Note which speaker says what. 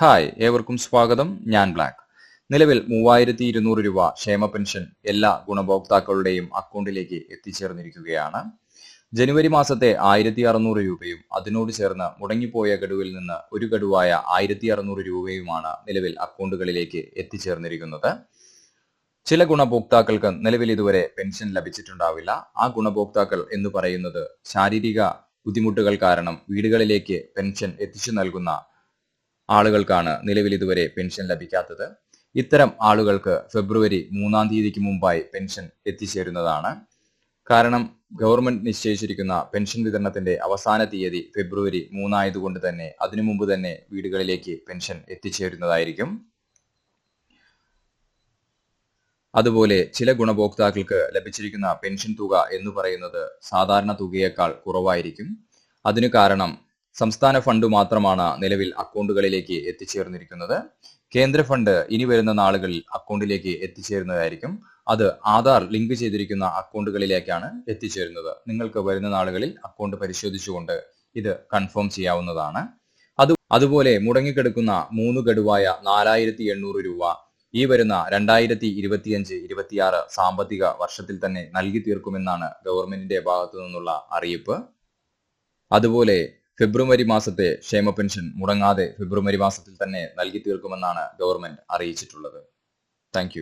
Speaker 1: Hi ഏവർക്കും സ്വാഗതം. ഞാൻ ബ്ലാക്ക്. നിലവിൽ മൂവായിരത്തി ഇരുന്നൂറ് രൂപ ക്ഷേമ പെൻഷൻ എല്ലാ ഗുണഭോക്താക്കളുടെയും അക്കൗണ്ടിലേക്ക് എത്തിച്ചേർന്നിരിക്കുകയാണ്. ജനുവരി മാസത്തെ ആയിരത്തി അറുന്നൂറ് രൂപയും അതിനോട് ചേർന്ന് മുടങ്ങിപ്പോയ ഗഡുവിൽ നിന്ന് ഒരു ഗഡുവായ ആയിരത്തി അറുന്നൂറ് രൂപയുമാണ് നിലവിൽ അക്കൗണ്ടുകളിലേക്ക് എത്തിച്ചേർന്നിരിക്കുന്നത്. ചില ഗുണഭോക്താക്കൾക്ക് നിലവിൽ ഇതുവരെ പെൻഷൻ ലഭിച്ചിട്ടുണ്ടാവില്ല. ആ ഗുണഭോക്താക്കൾ എന്ന് പറയുന്നത് ശാരീരിക ബുദ്ധിമുട്ടുകൾ കാരണം വീടുകളിലേക്ക് പെൻഷൻ എത്തിച്ചു നൽകുന്ന ആളുകൾക്കാണ് നിലവിൽ ഇതുവരെ പെൻഷൻ ലഭിക്കാത്തത്. ഇത്തരം ആളുകൾക്ക് ഫെബ്രുവരി മൂന്നാം തീയതിക്ക് മുമ്പായി പെൻഷൻ എത്തിച്ചേരുന്നതാണ്. കാരണം ഗവൺമെന്റ് നിശ്ചയിച്ചിരിക്കുന്ന പെൻഷൻ വിതരണത്തിന്റെ അവസാന തീയതി ഫെബ്രുവരി മൂന്നായതുകൊണ്ട് തന്നെ അതിനു മുമ്പ് തന്നെ വീടുകളിലേക്ക് പെൻഷൻ എത്തിച്ചേരുന്നതായിരിക്കും. അതുപോലെ ചില ഗുണഭോക്താക്കൾക്ക് ലഭിച്ചിരിക്കുന്ന പെൻഷൻ തുക എന്ന് പറയുന്നത് സാധാരണ തുകയേക്കാൾ കുറവായിരിക്കും. അതിനു കാരണം സംസ്ഥാന ഫണ്ട് മാത്രമാണ് നിലവിൽ അക്കൗണ്ടുകളിലേക്ക് എത്തിച്ചേർന്നിരിക്കുന്നത്. കേന്ദ്ര ഫണ്ട് ഇനി വരുന്ന നാളുകളിൽ അക്കൗണ്ടിലേക്ക് എത്തിച്ചേരുന്നതായിരിക്കും. അത് ആധാർ ലിങ്ക് ചെയ്തിരിക്കുന്ന അക്കൗണ്ടുകളിലേക്കാണ് എത്തിച്ചേരുന്നത്. നിങ്ങൾക്ക് വരുന്ന നാളുകളിൽ അക്കൗണ്ട് പരിശോധിച്ചുകൊണ്ട് ഇത് കൺഫേം ചെയ്യാവുന്നതാണ്. അത് അതുപോലെ മുടങ്ങിക്കിടക്കുന്ന മൂന്ന് ഗഡുവായ നാലായിരത്തി എണ്ണൂറ് രൂപ ഈ വരുന്ന രണ്ടായിരത്തി ഇരുപത്തിയഞ്ച് ഇരുപത്തിയാറ് സാമ്പത്തിക വർഷത്തിൽ തന്നെ നൽകി തീർക്കുമെന്നാണ് ഗവൺമെന്റിന്റെ ഭാഗത്തു നിന്നുള്ള അറിയിപ്പ്. അതുപോലെ ഫെബ്രുവരി മാസത്തെ ക്ഷേമ പെൻഷൻ മുടങ്ങാതെ ഫെബ്രുവരി മാസത്തിൽ തന്നെ നൽകി തീർക്കുമെന്നാണ് ഗവൺമെന്റ് അറിയിച്ചിട്ടുള്ളത്. താങ്ക്